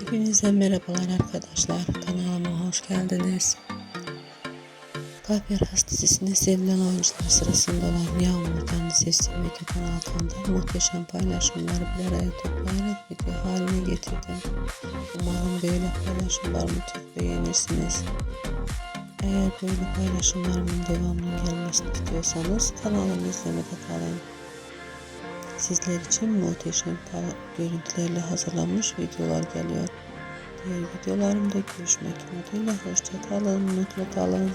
Hepinize merhabalar arkadaşlar. Kanalıma hoş geldiniz. Kalp Yarası dizisinde sevilen oyuncular sırasında olan Yağmur'dan Sesli Medyadan altında muhteşem paylaşımları bir araya toplayarak video haline getirdim. Umarım böyle paylaşımlarımı çok beğenirsiniz. Eğer böyle paylaşımlarımın devamının gelmesini istiyorsanız kanalımı izlemede kalın. Sizler için muhteşem görüntülerle hazırlanmış videolar geliyor. Diğer videolarımda görüşmek umuduyla hoşça kalın, mutlu kalın.